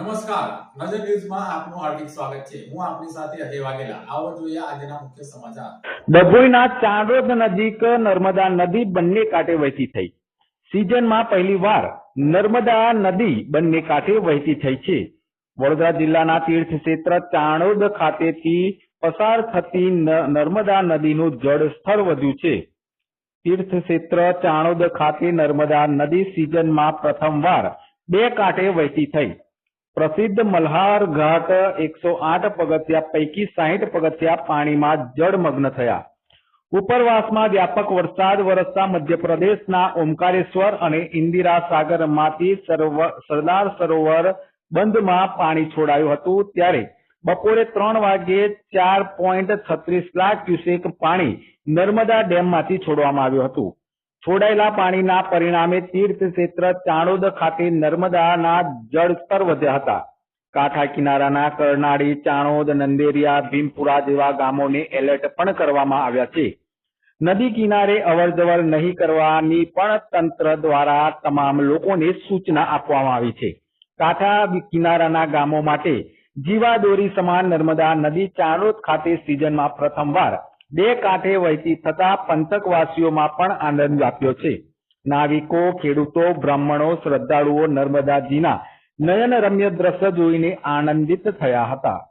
નમસ્કાર. નજર ન્યૂઝમાં આપનું હાર્દિક સ્વાગત છે. હું આપની સાથે અજય વાઘેલા. આવો જોઈએ આજના મુખ્ય સમાચાર. ડભોઈના ચાંદોદ નજીક નર્મદા નદી બંને કાંઠે વહેતી થઈ. સિઝનમાં પહેલીવાર નર્મદા નદી બંને કાંઠે વહેતી થઈ છે. વડોદરા જિલ્લાના તીર્થ ક્ષેત્ર ચાણોદ ખાતેથી પસાર થતી નર્મદા નદીનું જળસ્તર વધ્યું છે. તીર્થ ક્ષેત્ર ચાણોદ ખાતે નર્મદા નદી સિઝનમાં પ્રથમવાર બે કાંઠે વહેતી થઈ. પ્રસિદ્ધ મલ્હાર ઘાટ એકસો આઠ પગથિયા પૈકી સાહીઠ પગથિયા પાણીમાં જળમગ્ન થયા. ઉપરવાસમાં વ્યાપક વરસાદ વરસતા મધ્યપ્રદેશના ઓમકારેશ્વર અને ઇન્દિરા સાગરમાંથી સરદાર સરોવર બંધમાં પાણી છોડાયું હતું. ત્યારે બપોરે ત્રણ વાગ્યે ચાર પોઈન્ટ છત્રીસ લાખ ક્યુસેક પાણી નર્મદા ડેમમાંથી છોડવામાં આવ્યું હતું. છોડાયેલા પાણીના પરિણામે તીર્થ ક્ષેત્ર ચાણોદ ખાતે નર્મદાના જળસ્તર વધ્યા હતા. કાંઠા કિનારાના કરનાળી, ચાણોદ, નંદેરિયા, ભીમપુરા જેવા ગામોને એલર્ટ પણ કરવામાં આવ્યા છે. નદી કિનારે અવરજવર નહીં કરવાની પણ તંત્ર દ્વારા તમામ લોકોને સૂચના આપવામાં આવી છે. કાંઠા કિનારાના ગામો માટે જીવાદોરી સમાન નર્મદા નદી ચાણોદ ખાતે સિઝનમાં પ્રથમવાર બે કાંઠે વહેતી થતા પંથકવાસીઓમાં પણ આનંદ વ્યાપ્યો છે. નાવિકો, ખેડૂતો, બ્રાહ્મણો, શ્રદ્ધાળુઓ નર્મદાજીના નયનરમ્ય દ્રશ્ય જોઈને આનંદિત થયા હતા.